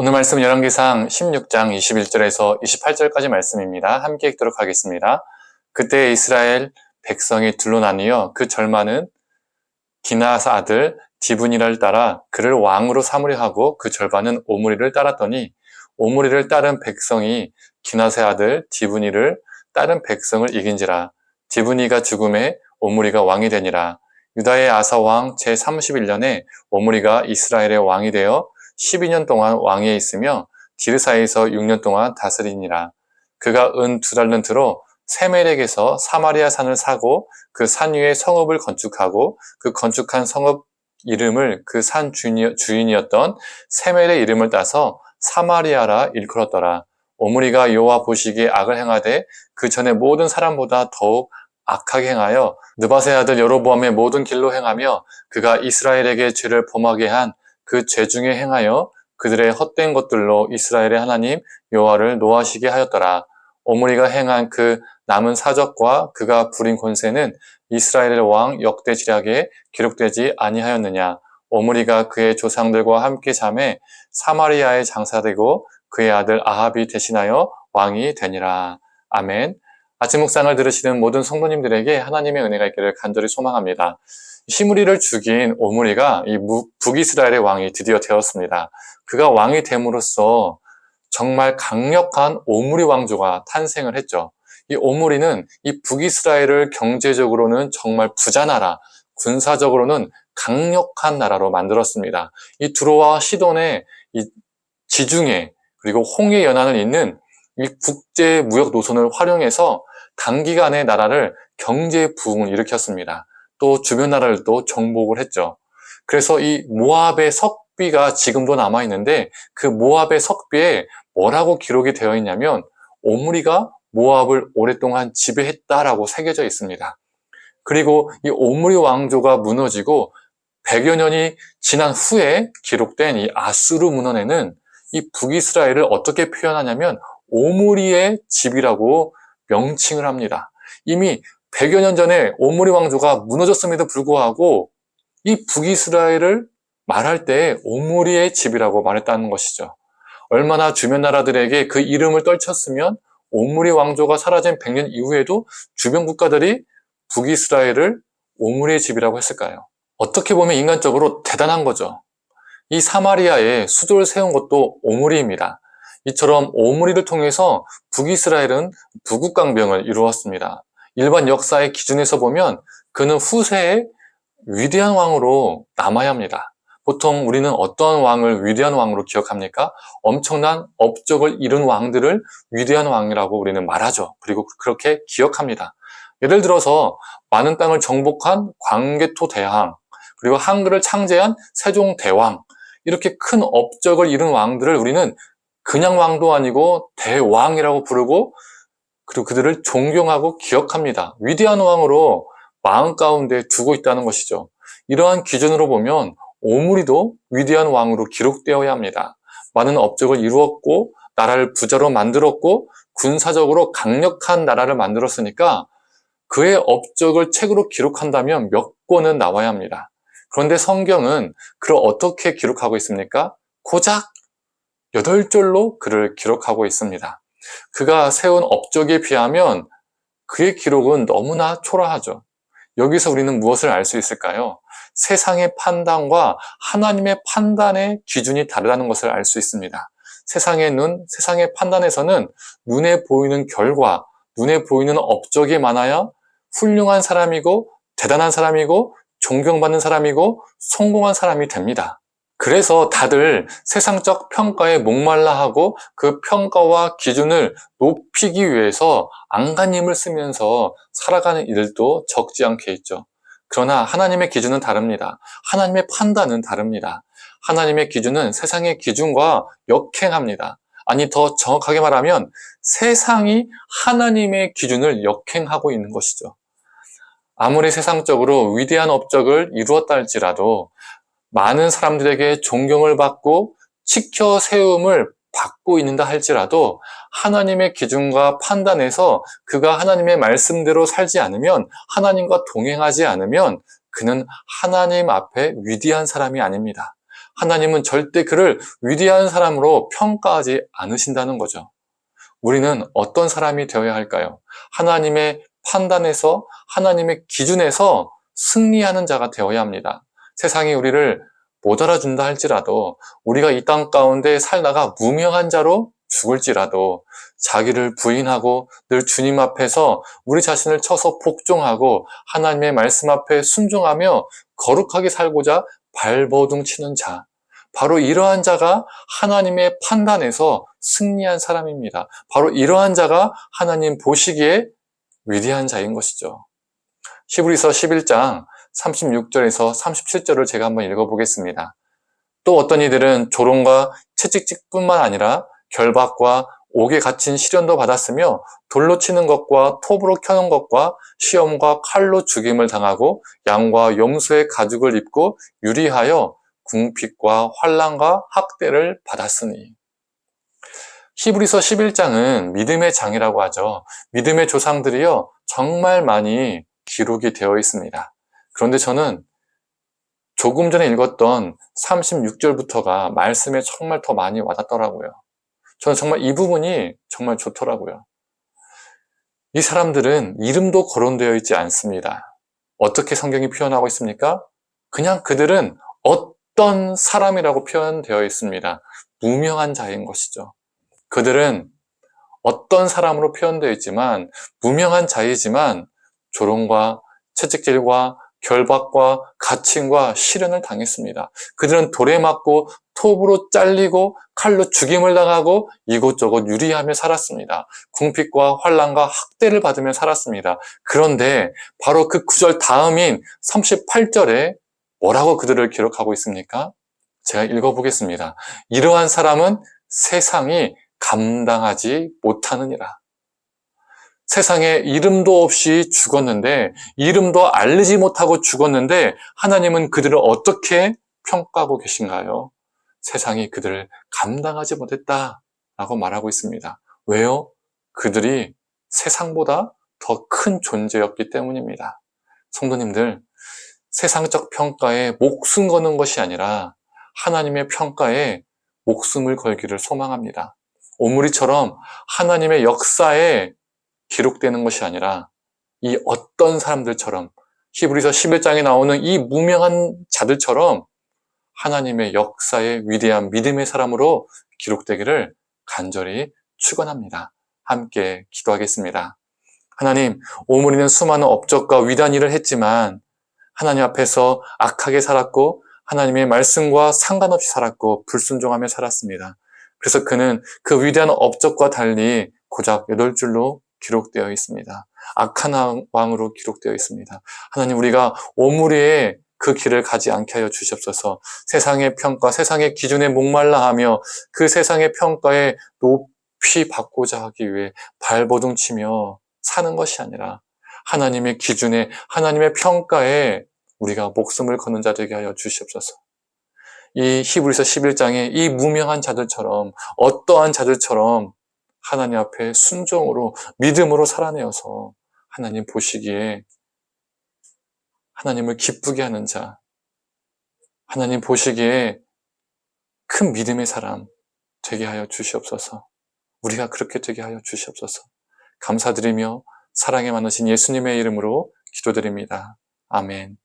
오늘 말씀 열왕기상 16장 21절에서 28절까지 말씀입니다. 함께 읽도록 하겠습니다. 그때 이스라엘 백성이 둘로 나뉘어 그 절반은 기나사 아들 디브니를 따라 그를 왕으로 삼으려 하고 그 절반은 오므리를 따랐더니 오므리를 따른 백성이 기나세 아들 디브니를 따른 백성을 이긴지라 디브니가 죽음에 오므리가 왕이 되니라 유다의 아사 왕 제31년에 오므리가 이스라엘의 왕이 되어 12년 동안 왕위에 있으며 디르사에서 6년 동안 다스리니라. 그가 은 두 달런트로 세멜에게서 사마리아 산을 사고 그 산 위에 성읍을 건축하고 그 건축한 성읍 이름을 그 산 주인이었던 세멜의 이름을 따서 사마리아라 일컬었더라. 오므리가 여호와 보시기에 악을 행하되 그 전에 모든 사람보다 더욱 악하게 행하여 느바세 아들 여로보암의 모든 길로 행하며 그가 이스라엘에게 죄를 범하게 한 그 죄 중에 행하여 그들의 헛된 것들로 이스라엘의 하나님 여호와를 노하시게 하였더라. 오므리가 행한 그 남은 사적과 그가 부린 권세는 이스라엘의 왕 역대 지략에 기록되지 아니하였느냐. 오므리가 그의 조상들과 함께 잠에 사마리아에 장사되고 그의 아들 아합이 대신하여 왕이 되니라. 아멘. 아침 묵상을 들으시는 모든 성도님들에게 하나님의 은혜가 있기를 간절히 소망합니다. 시무리를 죽인 오므리가 이 북이스라엘의 왕이 드디어 되었습니다. 그가 왕이 됨으로써 정말 강력한 오므리 왕조가 탄생을 했죠. 이 오므리는 이 북이스라엘을 경제적으로는 정말 부자 나라, 군사적으로는 강력한 나라로 만들었습니다. 이 두로와 시돈의 이 지중해 그리고 홍해 연안을 잇는 이 국제 무역 노선을 활용해서 단기간에 나라를 경제 부흥을 일으켰습니다. 또 주변 나라를 또 정복을 했죠. 그래서 이 모압의 석비가 지금도 남아 있는데 그 모압의 석비에 뭐라고 기록이 되어 있냐면 오므리가 모압을 오랫동안 지배했다라고 새겨져 있습니다. 그리고 이 오므리 왕조가 무너지고 100여 년이 지난 후에 기록된 이 아수르 문헌에는 이 북이스라엘을 어떻게 표현하냐면 오므리의 집이라고 명칭을 합니다. 이미 100여 년 전에 오므리 왕조가 무너졌음에도 불구하고 이 북이스라엘을 말할 때 오므리의 집이라고 말했다는 것이죠. 얼마나 주변 나라들에게 그 이름을 떨쳤으면 오므리 왕조가 사라진 100년 이후에도 주변 국가들이 북이스라엘을 오므리의 집이라고 했을까요? 어떻게 보면 인간적으로 대단한 거죠. 이 사마리아에 수도를 세운 것도 오므리입니다. 이처럼 오므리를 통해서 북이스라엘은 부국강병을 이루었습니다. 일반 역사의 기준에서 보면 그는 후세의 위대한 왕으로 남아야 합니다. 보통 우리는 어떤 왕을 위대한 왕으로 기억합니까? 엄청난 업적을 이룬 왕들을 위대한 왕이라고 우리는 말하죠. 그리고 그렇게 기억합니다. 예를 들어서 많은 땅을 정복한 광개토 대왕, 그리고 한글을 창제한 세종 대왕, 이렇게 큰 업적을 이룬 왕들을 우리는 그냥 왕도 아니고 대왕이라고 부르고 그리고 그들을 존경하고 기억합니다. 위대한 왕으로 마음 가운데 두고 있다는 것이죠. 이러한 기준으로 보면 오므리도 위대한 왕으로 기록되어야 합니다. 많은 업적을 이루었고 나라를 부자로 만들었고 군사적으로 강력한 나라를 만들었으니까 그의 업적을 책으로 기록한다면 몇 권은 나와야 합니다. 그런데 성경은 그를 어떻게 기록하고 있습니까? 고작 8절로 그를 기록하고 있습니다. 그가 세운 업적에 비하면 그의 기록은 너무나 초라하죠. 여기서 우리는 무엇을 알 수 있을까요? 세상의 판단과 하나님의 판단의 기준이 다르다는 것을 알 수 있습니다. 세상의 눈, 세상의 판단에서는 눈에 보이는 결과, 눈에 보이는 업적이 많아야 훌륭한 사람이고, 대단한 사람이고, 존경받는 사람이고, 성공한 사람이 됩니다. 그래서 다들 세상적 평가에 목말라 하고 그 평가와 기준을 높이기 위해서 안간힘을 쓰면서 살아가는 일도 적지 않게 있죠. 그러나 하나님의 기준은 다릅니다. 하나님의 판단은 다릅니다. 하나님의 기준은 세상의 기준과 역행합니다. 아니, 더 정확하게 말하면 세상이 하나님의 기준을 역행하고 있는 것이죠. 아무리 세상적으로 위대한 업적을 이루었다 할지라도 많은 사람들에게 존경을 받고 지켜 세움을 받고 있는다 할지라도 하나님의 기준과 판단에서 그가 하나님의 말씀대로 살지 않으면 하나님과 동행하지 않으면 그는 하나님 앞에 위대한 사람이 아닙니다. 하나님은 절대 그를 위대한 사람으로 평가하지 않으신다는 거죠. 우리는 어떤 사람이 되어야 할까요? 하나님의 판단에서 하나님의 기준에서 승리하는 자가 되어야 합니다. 세상이 우리를 못 알아준다 할지라도 우리가 이 땅 가운데 살다가 무명한 자로 죽을지라도 자기를 부인하고 늘 주님 앞에서 우리 자신을 쳐서 복종하고 하나님의 말씀 앞에 순종하며 거룩하게 살고자 발버둥 치는 자. 바로 이러한 자가 하나님의 판단에서 승리한 사람입니다. 바로 이러한 자가 하나님 보시기에 위대한 자인 것이죠. 히브리서 11장 36절에서 37절을 제가 한번 읽어보겠습니다. 또 어떤 이들은 조롱과 채찍질뿐만 아니라 결박과 옥에 갇힌 시련도 받았으며 돌로 치는 것과 톱으로 켜는 것과 시험과 칼로 죽임을 당하고 양과 염소의 가죽을 입고 유리하여 궁핍과 환란과 학대를 받았으니 히브리서 11장은 믿음의 장이라고 하죠. 믿음의 조상들이요 정말 많이 기록이 되어 있습니다. 그런데 저는 조금 전에 읽었던 36절부터가 말씀에 정말 더 많이 와닿더라고요. 저는 정말 이 부분이 정말 좋더라고요. 이 사람들은 이름도 거론되어 있지 않습니다. 어떻게 성경이 표현하고 있습니까? 그냥 그들은 어떤 사람이라고 표현되어 있습니다. 무명한 자인 것이죠. 그들은 어떤 사람으로 표현되어 있지만 무명한 자이지만 조롱과 채찍질과 결박과 가침과 시련을 당했습니다. 그들은 돌에 맞고 톱으로 잘리고 칼로 죽임을 당하고 이곳저곳 유리하며 살았습니다. 궁핍과 환란과 학대를 받으며 살았습니다. 그런데 바로 그 구절 다음인 38절에 뭐라고 그들을 기록하고 있습니까? 제가 읽어보겠습니다. 이러한 사람은 세상이 감당하지 못하느니라. 세상에 이름도 없이 죽었는데 이름도 알리지 못하고 죽었는데 하나님은 그들을 어떻게 평가하고 계신가요? 세상이 그들을 감당하지 못했다라고 말하고 있습니다. 왜요? 그들이 세상보다 더 큰 존재였기 때문입니다. 성도님들, 세상적 평가에 목숨 거는 것이 아니라 하나님의 평가에 목숨을 걸기를 소망합니다. 오므리처럼 하나님의 역사에 기록되는 것이 아니라 이 어떤 사람들처럼 히브리서 11장에 나오는 이 무명한 자들처럼 하나님의 역사의 위대한 믿음의 사람으로 기록되기를 간절히 축원합니다. 함께 기도하겠습니다. 하나님, 오므리는 수많은 업적과 위대한 일을 했지만 하나님 앞에서 악하게 살았고 하나님의 말씀과 상관없이 살았고 불순종하며 살았습니다. 그래서 그는 그 위대한 업적과 달리 고작 여덟 줄로 기록되어 있습니다. 악한 왕으로 기록되어 있습니다. 하나님 우리가 오므리의 그 길을 가지 않게 하여 주시옵소서. 세상의 평가, 세상의 기준에 목말라 하며 그 세상의 평가에 높이 받고자 하기 위해 발버둥 치며 사는 것이 아니라 하나님의 기준에, 하나님의 평가에 우리가 목숨을 거는 자 되게 하여 주시옵소서. 이 히브리서 11장에 이 무명한 자들처럼 어떠한 자들처럼 하나님 앞에 순종으로 믿음으로 살아내어서 하나님 보시기에 하나님을 기쁘게 하는 자, 하나님 보시기에 큰 믿음의 사람 되게 하여 주시옵소서. 우리가 그렇게 되게 하여 주시옵소서. 감사드리며 사랑에 많으신 예수님의 이름으로 기도드립니다. 아멘.